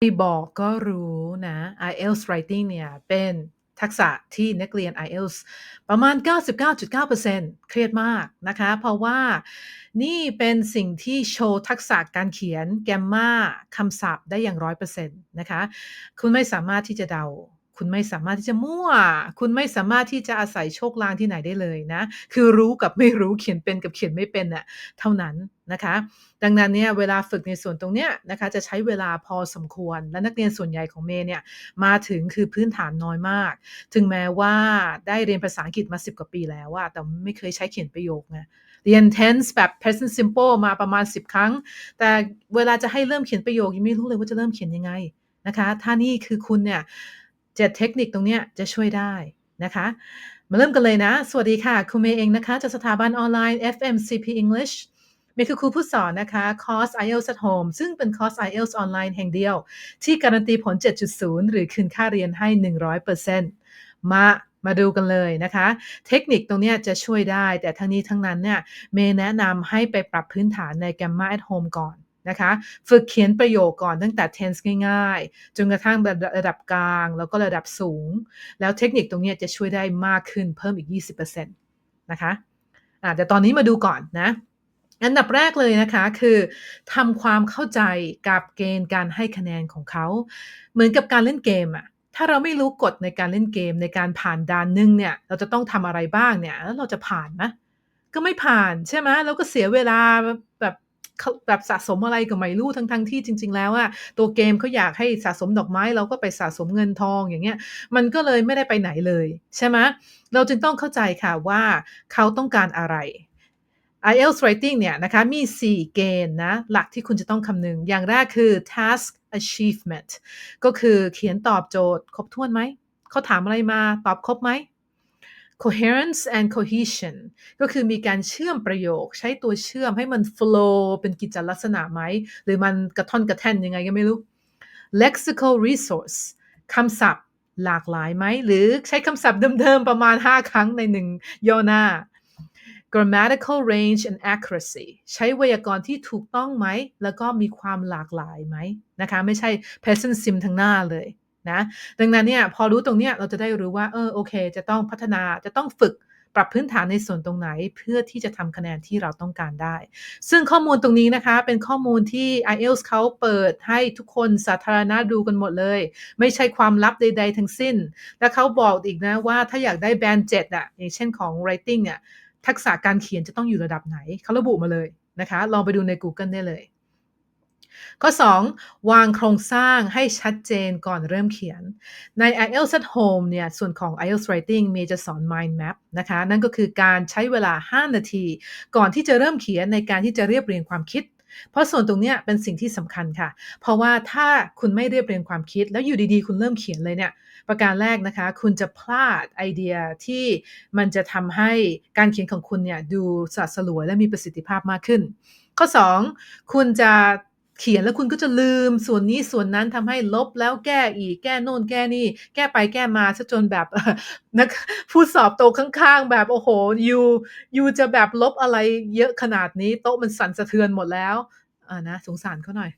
ไม่บอกก็รู้นะ IELTS Writing เนี่ยเป็นทักษะที่นักเรียน IELTS ประมาณ 99.9%เครียดมากนะคะ เพราะว่านี่เป็นสิ่งที่โชว์ทักษะการเขียนแกมมาคำศัพท์ได้อย่าง100%นะคะ คุณไม่สามารถที่จะเดา คุณไม่สามารถที่จะมั่ว คุณไม่สามารถที่จะอาศัยโชคลางที่ไหนได้เลยนะ คือรู้กับไม่รู้เขียนเป็นกับเขียนไม่เป็นน่ะเท่านั้นนะคะ ดังนั้นเนี่ยเวลาฝึกในส่วนตรงเนี้ยนะคะจะใช้เวลาพอสมควร และนักเรียนส่วนใหญ่ของเมย์เนี่ยมาถึงคือพื้นฐานน้อยมาก ถึงแม้ว่าได้เรียนภาษาอังกฤษมา10กว่าปีแล้วอะแต่ไม่เคยใช้เขียนประโยคไงเรียน tense แบบ present simple มาประมาณ 10 ครั้ง แต่เวลาจะให้เริ่มเขียนประโยคยังไม่รู้เลยว่าจะเริ่มเขียนยังไงนะคะ ถ้านี่คือคุณเนี่ย เจ็ดเทคนิคตรงเนี้ยจะช่วยได้นะคะ มาเริ่มกันเลยนะ สวัสดีค่ะคุณเมย์เองนะคะ จากสถาบันออนไลน์ FMCP English เมย์คือครูผู้สอนนะคะคอร์ส IELTS at Home ซึ่งเป็นคอร์ส IELTS ออนไลน์แห่งเดียว ที่การันตีผล 7.0 หรือคืนค่าเรียนให้ 100%มามาดูกันเลยนะคะ เทคนิคตรงนี้จะช่วยได้ แต่ทั้งนี้ทั้งนั้นเนี่ยเมย์แนะนำให้ไปปรับพื้นฐานใน Gamma at Home ก่อน นะคะ ฝึกเขียนประโยคก่อนตั้งแต่ tense ง่ายๆ จนกระทั่งระดับกลาง แล้วก็ระดับสูง แล้วเทคนิคตรงนี้จะช่วยได้มากขึ้นเพิ่มอีก 20%นะคะอะแต่ตอนนี้มาดูก่อนนะ อันดับแรกเลยนะคะคือทำความเข้าใจกับเกณฑ์การให้คะแนนของเขา เหมือนกับการเล่นเกมอะถ้าเราไม่รู้กฎในการเล่นเกมในการผ่านด่านหนึ่งเนี่ย เราจะต้องทำอะไรบ้างเนี่ย แล้วเราจะผ่านไหมก็ไม่ผ่านใช่ไหมแล้วก็เสียเวลาแบบ แบบสะสมอะไรก็ไม่รู้ทั้งทั้งที่จริง ๆ แล้วอะตัวเกมเขาอยากให้สะสมดอกไม้เราก็ไปสะสมเงินทองอย่างเงี้ย มันก็เลยไม่ได้ไปไหนเลย ใช่ไหมเราจึงต้องเข้าใจค่ะว่าเขาต้องการอะไร IELTS Writing เนี่ยนะคะมี 4 เกณฑ์นะ หลักที่คุณจะต้องคำนึง อย่างแรกคือ task achievement ก็คือเขียนตอบโจทย์ ครบถ้วนไหม เขาถามอะไรมาตอบครบไหม coherence and cohesion ก็คือมีการเชื่อมประโยค ใช้ตัวเชื่อมให้มัน flow เป็นกิจลักษณะไหม หรือมันกระท่อนกระแท่นยังไงก็ไม่รู้ lexical resource คำศัพท์หลากหลายไหม หรือใช้คำศัพท์เดิมๆ ประมาณ 5 ครั้งในหนึ่งย่อหน้า grammatical range and accuracy ใช้ไวยากรณ์ที่ถูกต้องไหม แล้วก็มีความหลากหลายไหมนะคะ ไม่ใช่ present sim ทั้งหน้าเลย นะดังนั้นเนี่ยพอรู้ตรงเนี้ยเราจะได้รู้ว่าเออโอเค จะต้องพัฒนาจะต้องฝึกปรับพื้นฐานในส่วนตรงไหนเพื่อที่จะทำคะแนนที่เราต้องการได้ ซึ่งข้อมูลตรงนี้นะคะ เป็นข้อมูลที่ IELTS เขาเปิดให้ทุกคนสาธารณะดูกันหมดเลย ไม่ใช่ความลับใด ๆ ทั้งสิ้น และเขาบอกอีกนะว่าถ้าอยากได้แบนเจ็ดอะอย่างเช่นของ writing เนี่ยทักษะการเขียนจะต้องอยู่ระดับไหนเขาระบุมาเลยนะคะ ลองไปดูใน Google ได้เลย ข้อ 2 วางโครงสร้างให้ชัดเจนก่อนเริ่มเขียน ใน IELTS at Home เนี่ย ส่วนของ IELTS Writing มย์จะสอน Mind Map นะคะ นั่นก็คือการใช้เวลา 5 นาที ก่อนที่จะเริ่มเขียนในการที่จะเรียบเรียงความคิด เพราะส่วนตรงนี้เป็นสิ่งที่สำคัญค่ะ เพราะว่าถ้าคุณไม่เรียบเรียงความคิด แล้วอยู่ดีๆ คุณเริ่มเขียนเลยเนี่ย ประการแรกนะคะ คุณจะพลาดไอเดียที่มันจะทำให้การเขียนของคุณเนี่ยดูสะสลวยและมีประสิทธิภาพมากขึ้น ข้อ 2 คุณจะ เขียนแล้วคุณก็จะลืมส่วนนี้ส่วนนั้นทำให้ลบแล้วแก้อีกแก้โน่นแก้นี่ แก้ไปแก้มาซะจนแบบนักผู้สอบโตข้างๆ แบบโอ้โหยูยูจะแบบลบอะไรเยอะขนาดนี้โต๊ะมันสั่นสะเทือนหมดแล้วอ่านะสงสารเขาหน่อย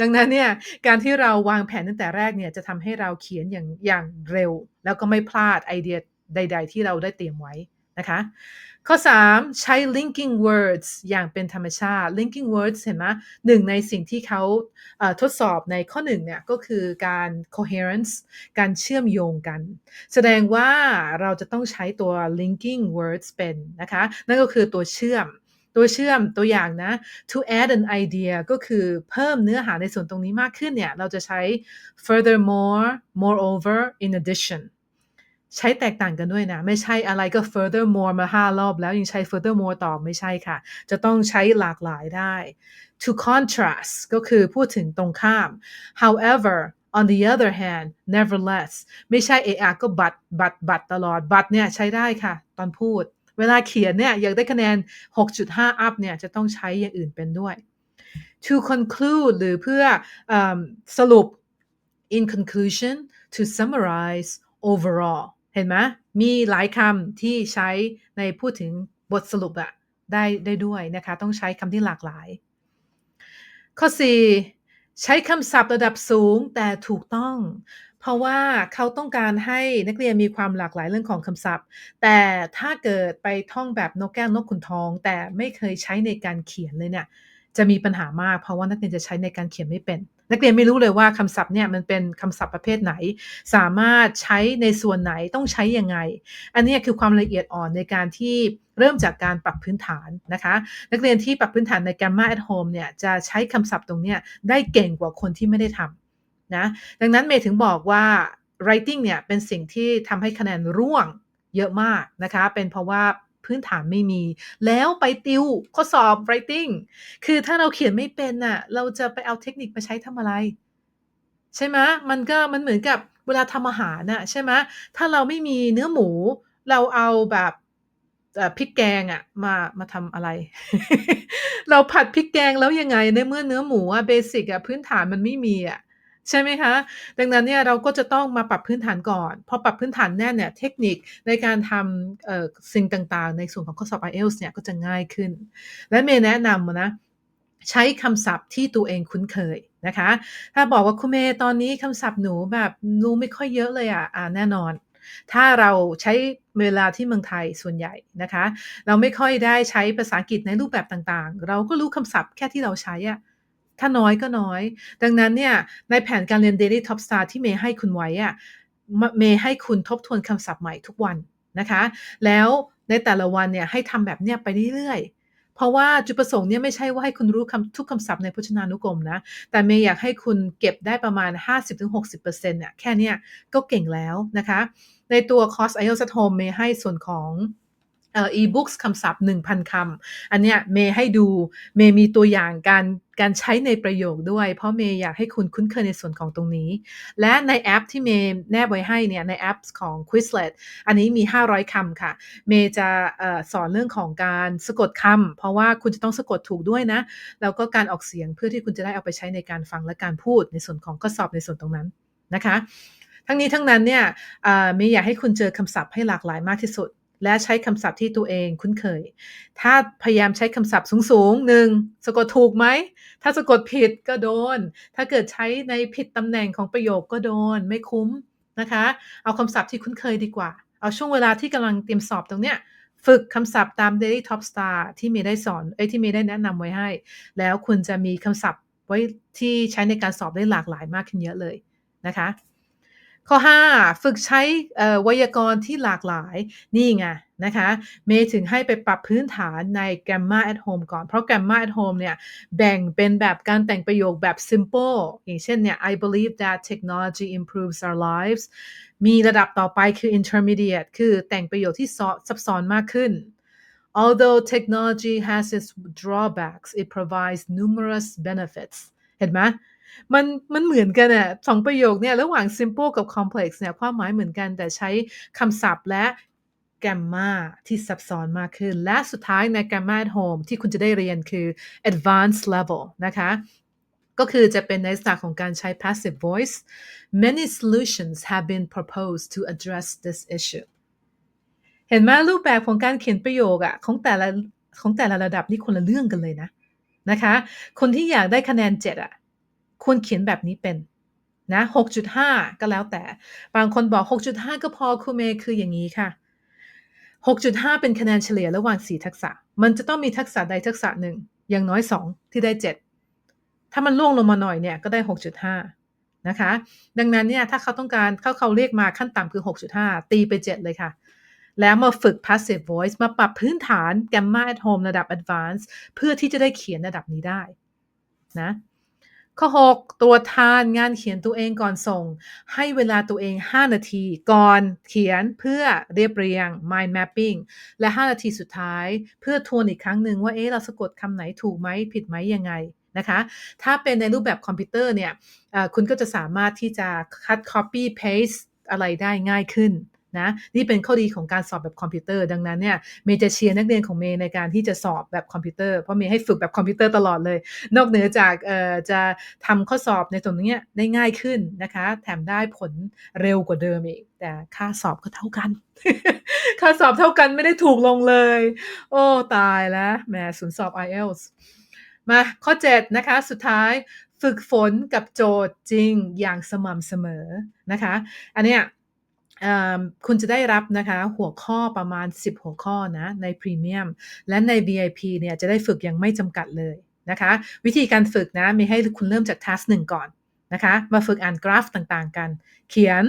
ดังนั้นเนี่ยการที่เราวางแผนตั้งแต่แรกเนี่ยจะทำให้เราเขียนอย่างอย่างเร็ว แล้วก็ไม่พลาดไอเดียใด ๆ ที่เราได้เตรียมไว้ นะคะข้อ 3 ใช้ linking words อย่างเป็นธรรมชาติ linking words เห็นไหมหนึ่งในสิ่งที่เขาทดสอบในข้อหนึ่งเนี่ยก็คือการ coherence การเชื่อมโยงกัน แสดงว่าเราจะต้องใช้ตัว linking words เป็นนะคะ นั่นก็คือตัวเชื่อม ตัวเชื่อมตัวอย่างนะ to add an idea ก็คือเพิ่มเนื้อหาในส่วนตรงนี้มากขึ้นเนี่ย เราจะใช้ furthermore moreover in addition ใช้แตกต่างกันด้วยนะ ไม่ใช่อะไรก็ furthermore มาห้ารอบแล้วยังใช้ furthermore ต่อไม่ใช่ค่ะ จะต้องใช้หลากหลายได้ to contrast ก็คือพูดถึงตรงข้าม however on the other hand nevertheless ไม่ใช่เออก็บัตบัตบัตตลอดบัตเนี่ยใช้ได้ค่ะ ตอนพูด เวลาเขียนเนี่ยอยากได้คะแนน 6.5 up เนี่ยจะต้องใช้อย่างอื่นเป็นด้วย to conclude หรือเพื่ออสรุป in conclusion to summarize overall เห็นไหมมีหลายคำที่ใช้ในพูดถึงบทสรุปอะได้ได้ด้วยนะคะ ต้องใช้คำที่หลากหลาย ข้อใช้คำศัพท์ระดับสูงแต่ถูกต้อง เพราะว่าเขาต้องการให้นักเรียนมีความหลากหลายเรื่องของคำศัพท์ แต่ถ้าเกิดไปท่องแบบนกแก้วนกขุนทอง แต่ไม่เคยใช้ในการเขียนเลยเนี่ยจะมีปัญหามาก เพราะว่านักเรียนจะใช้ในการเขียนไม่เป็น นักเรียนไม่รู้เลยว่าคำศัพท์เนี่ยมันเป็นคำศัพท์ประเภทไหน สามารถใช้ในส่วนไหนต้องใช้ยังไง อันนี้คือความละเอียดอ่อนในการที่เริ่มจากการปรับพื้นฐานนะคะ นักเรียนที่ปรับพื้นฐานใน Grammar at Home เนี่ยจะใช้คำศัพท์ตรงเนี้ยได้เก่งกว่าคนที่ไม่ได้ทำนะดังนั้นเมย์ถึงบอกว่า writing เนี่ยเป็นสิ่งที่ทำให้คะแนนร่วงเยอะมากนะคะ เป็นเพราะว่า พื้นฐานไม่มี แล้วไปติวข้อสอบ writing คือถ้าเราเขียนไม่เป็นน่ะ เราจะไปเอาเทคนิคมาใช้ทำอะไร ใช่ไหมมันก็มันเหมือนกับเวลาทำอาหารน่ะใช่ไหมถ้าเราไม่มีเนื้อหมู เราเอาแบบพริกแกงอะมามาทำอะไร เราผัดพริกแกงแล้วยังไงในเมื่อเนื้อหมูอะเบสิกอะพื้นฐานมันไม่มีอะ ใช่ไหมคะ ดังนั้นเนี่ยเราก็จะต้องมาปรับพื้นฐานก่อน พอปรับพื้นฐานแน่เนี่ยเทคนิคในการทำสิ่งต่างๆ ในส่วนของข้อสอบ IELTS เนี่ยก็จะง่ายขึ้น และเมย์แนะนำนะใช้คำศัพท์ที่ตัวเองคุ้นเคยนะคะ ถ้าบอกว่าคุณเมย์ตอนนี้คำศัพท์หนูแบบรู้ไม่ค่อยเยอะเลยอะอ่าแน่นอน ถ้าเราใช้เวลาที่เมืองไทยส่วนใหญ่นะคะ เราไม่ค่อยได้ใช้ภาษาอังกฤษในรูปแบบต่างๆ เราก็รู้คำศัพท์แค่ที่เราใช้อะ ถ้าน้อยก็น้อย ดังนั้นเนี่ยในแผนการเรียน Daily Top Star ที่เมย์ให้คุณไว้อะเมย์ให้คุณทบทวนคำศัพท์ใหม่ทุกวันนะคะ แล้วในแต่ละวันเนี่ยให้ทำแบบเนี้ยไปเรื่อยๆ เพราะว่าจุดประสงค์เนี่ยไม่ใช่ว่าให้คุณรู้คำทุกคำศัพท์ในพจนานุกรมนะ แต่เมย์อยากให้คุณเก็บได้ประมาณ 50-60%เนี่ยแค่เนี้ยก็เก่งแล้วนะคะ ในตัวคอร์ส IELTS at Home เมย์ให้ส่วนของ อ่อ e-books คำศัพท์ 1,000 คำ อันเนี้ยเมย์ให้ดูเมย์มีตัวอย่างการการใช้ในประโยคด้วย เพราะเมย์อยากให้คุณคุ้นเคยในส่วนของตรงนี้ และในแอปที่เมย์แนบไว้ให้เนี่ยในแอปของ Quizlet อันนี้มี 500 คำค่ะ เมย์จะอสอนเรื่องของการสะกดคำเพราะว่าคุณจะต้องสะกดถูกด้วยนะ แล้วก็การออกเสียงเพื่อที่คุณจะได้เอาไปใช้ในการฟังและการพูดในส่วนของข้อสอบในส่วนตรงนั้นนะคะ ทั้งนี้ทั้งนั้นเนี่ยเมย์อยากให้คุณเจอคำศัพท์ให้หลากหลายมากที่สุด และใช้คำศัพท์ที่ตัวเองคุ้นเคย ถ้าพยายามใช้คำศัพท์สูงๆ1สะกดถูกไหม ถ้าสะกดผิดก็โดน ถ้าเกิดใช้ในผิดตำแหน่งของประโยคก็โดนไม่คุ้มนะคะ เอาคำศัพท์ที่คุ้นเคยดีกว่า เอาช่วงเวลาที่กำลังเตรียมสอบตรงเนี้ยฝึกคำศัพท์ตาม Daily Top Star ที่เมย์ได้สอนเอ๊ยที่เมย์ได้แนะนำไว้ให้ แล้วคุณจะมีคำศัพท์ไว้ที่ใช้ในการสอบได้หลากหลายมากขึ้นเยอะเลยนะคะ ข้อ 5 ฝึกใช้ไวยากรณ์ที่หลากหลาย นี่ไงนะคะ เมย์ถึงให้ไปปรับพื้นฐานใน Grammar at Home ก่อน เพราะ Grammar at Home เนี่ย แบ่งเป็นแบบการแต่งประโยคแบบ simple อย่างเช่นเนี่ย I believe that technology improves our lives มีระดับต่อไปคือ intermediate คือแต่งประโยคที่ซับซ้อนมากขึ้น Although technology has its drawbacks it provides numerous benefits เห็นไหม มันมันเหมือนกันอะ2ประโยคเนี่ยระหว่าง simple กับ complex เนี่ยความหมายเหมือนกันแต่ใช้คำศัพท์และ Grammar ที่ซับซ้อนมากขึ้น และสุดท้ายใน Grammar at Home ที่คุณจะได้เรียนคือ advanced level นะคะก็คือจะเป็นในลักษณะของการใช้ passive voice Many solutions have been proposed to address this issue เห็นไหมรูปแบบของการเขียนประโยคอะของแต่ละของแต่ละระดับนี่คนละเรื่องกันเลยนะนะคะ คนที่อยากได้คะแนน7อะ ควรเขียนแบบนี้เป็นนะ6.5 ก็แล้วแต่ บางคนบอก 6.5 ก็พอครูเมย์คืออย่างงี้ค่ะ 6.5 เป็นคะแนนเฉลี่ยระหว่าง 4 ทักษะ มันจะต้องมีทักษะใดทักษะหนึ่ง อย่างน้อย 2 ที่ได้ 7 ถ้ามันร่วงลงมาหน่อยเนี่ยก็ได้ 6.5 นะคะ ดังนั้นเนี่ยถ้าเขาต้องการถ้าเขาเรียกมาขั้นต่ำคือ 6.5 ตีไป 7 เลยค่ะ แล้วมาฝึก passive voice มาปรับพื้นฐาน Grammar at Home ระดับ Advanced เพื่อที่จะได้เขียนระดับนี้ได้นะ ข้อ 6ตรวทานงานเขียนตัวเองก่อนส่ง ให้เวลาตัวเอง 5 นาทีก่อนเขียนเพื่อเรียบเรียง mind mapping และ 5 นาทีสุดท้ายเพื่อทวนอีกครั้งหนึ่งว่าเอ๊ะเราสะกดคำไหนถูกไหมผิดไหมยังไงนะคะถ้าเป็นในรูปแบบคอมพิวเตอร์เนี่ยคุณก็จะสามารถที่จะคัด copy paste อะไรได้ง่ายขึ้น นะนี่เป็นข้อดีของการสอบแบบคอมพิวเตอร์ ดังนั้นเนี่ยเมย์จะเชียร์นักเรียนของเมย์ในการที่จะสอบแบบคอมพิวเตอร์เพราะเมย์ให้ฝึกแบบคอมพิวเตอร์ตลอดเลย นอกเหนือจากจะทำข้อสอบในตรงนี้ได้ง่ายขึ้นนะคะ แถมได้ผลเร็วกว่าเดิมอีกแต่ค่าสอบก็เท่ากัน ค่าสอบเท่ากันไม่ได้ถูกลงเลย โอ้ตายแล้วแหมศูนย์สอบ IELTS มาข้อ 7 นะคะ สุดท้ายฝึกฝนกับโจทย์จริงอย่างสม่ำเสมอนะคะ อันเนี้ย คุณจะได้รับนะคะหัวข้อประมาณ 10 หัวข้อนะในพรีเมียมและใน VIP เนี่ยจะได้ฝึกอย่างไม่จำกัดเลยนะคะ วิธีการฝึกนะมีให้คุณเริ่มจากทัสหนึ่งก่อนนะคะมาฝึกอ่านกราฟต่างๆกัน เขียน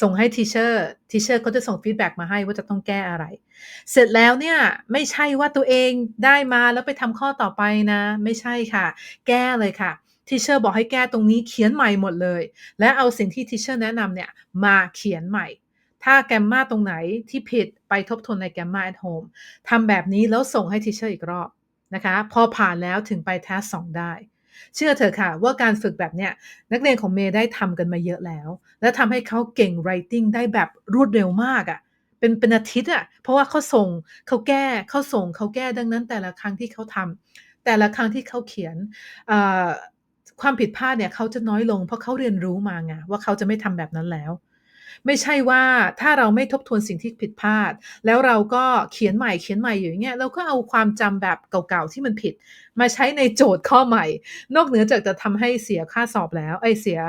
ส่งให้ทีเชอร์ทีเชอร์ก็จะส่งฟีดแบ็กมาให้ว่าจะต้องแก้อะไร เสร็จแล้วเนี่ยไม่ใช่ว่าตัวเองได้มาแล้วไปทำข้อต่อไปนะ ไม่ใช่ค่ะ แก้เลยค่ะทีเชอร์บอกให้แก้ตรงนี้เขียนใหม่หมดเลย และเอาสิ่งที่ทีเชอร์แนะนำเนี่ยมาเขียนใหม่ ถ้าแกมมาตรงไหนที่ผิดไปทบทวนในแกมมา at home ทำแบบนี้แล้วส่งให้ทีเชอร์อีกรอบนะคะ พอผ่านแล้วถึงไปแทสสองได้ เชื่อเถอะค่ะว่าการฝึกแบบเนี้ยนักเรียนของเมย์ได้ทำกันมาเยอะแล้ว และทำให้เขาเก่ง writing ได้แบบรวดเร็วมากอะ่ะเป็นเป็นอาทิตย์อะ่ะเพราะว่าเขาส่งเขาแก้เขาส่งเขาแก้ดังนั้น แต่ละครั้งที่เขาทำแต่ละครั้งที่เขาเขียนความผิดพลาดเนี่ยเขาจะน้อยลง เพราะเขาเรียนรู้มาไงว่าเขาจะไม่ทำแบบนั้นแล้ว ไม่ใช่ว่าถ้าเราไม่ทบทวนสิ่งที่ผิดพลาด แล้วเราก็เขียนใหม่เขียนใหม่อยู่อย่างเงี้ยเราก็เอาความจำแบบเก่าๆที่มันผิด มาใช้ในโจทย์ข้อใหม่ นอกเหนือจากจะทำให้เสียค่าสอบแล้วไอ้เสีย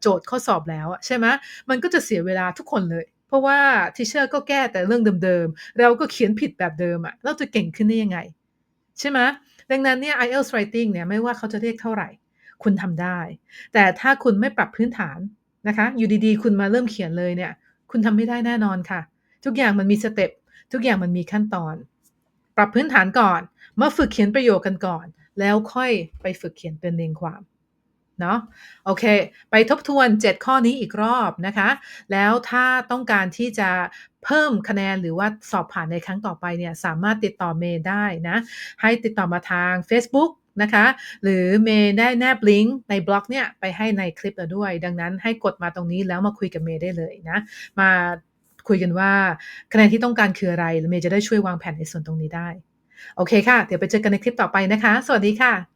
โจทย์ข้อสอบแล้วใช่ไหมมันก็จะเสียเวลาทุกคนเลย เพราะว่าทิเชอร์ก็แก้แต่เรื่องเดิมๆ เราก็เขียนผิดแบบเดิมอะเราจะเก่งขึ้นได้ยังไง ใช่ไหมดังนั้นเนี่ย IELTS writing เนี่ยไม่ว่าเขาจะเรียกเท่าไหร่ คุณทำได้ แต่ถ้าคุณไม่ปรับพื้นฐาน นะคะ อยู่ดีๆ คุณมาเริ่มเขียนเลยเนี่ย คุณทำไม่ได้แน่นอนค่ะ ทุกอย่างมันมีสเต็ปทุกอย่างมันมีขั้นตอน ปรับพื้นฐานก่อน มาฝึกเขียนประโยคกันก่อน แล้วค่อยไปฝึกเขียนเป็นเรียงความเนาะโอเค ไปทบทวน 7 ข้อนี้อีกรอบนะคะ แล้วถ้าต้องการที่จะเพิ่มคะแนนหรือว่าสอบผ่านในครั้งต่อไปเนี่ย สามารถติดต่อเมย์ได้นะ ให้ติดต่อมาทาง Facebook นะคะ หรือเมย์ได้แนบลิงก์ในบล็อกเนี่ยไปให้ในคลิปเราด้วย ดังนั้นให้กดมาตรงนี้แล้วมาคุยกับเมย์ได้เลยนะ มาคุยกันว่าคะแนนที่ต้องการคืออะไรเมย์จะได้ช่วยวางแผนในส่วนตรงนี้ได้ โอเคค่ะ เดี๋ยวไปเจอกันในคลิปต่อไปนะคะ สวัสดีค่ะ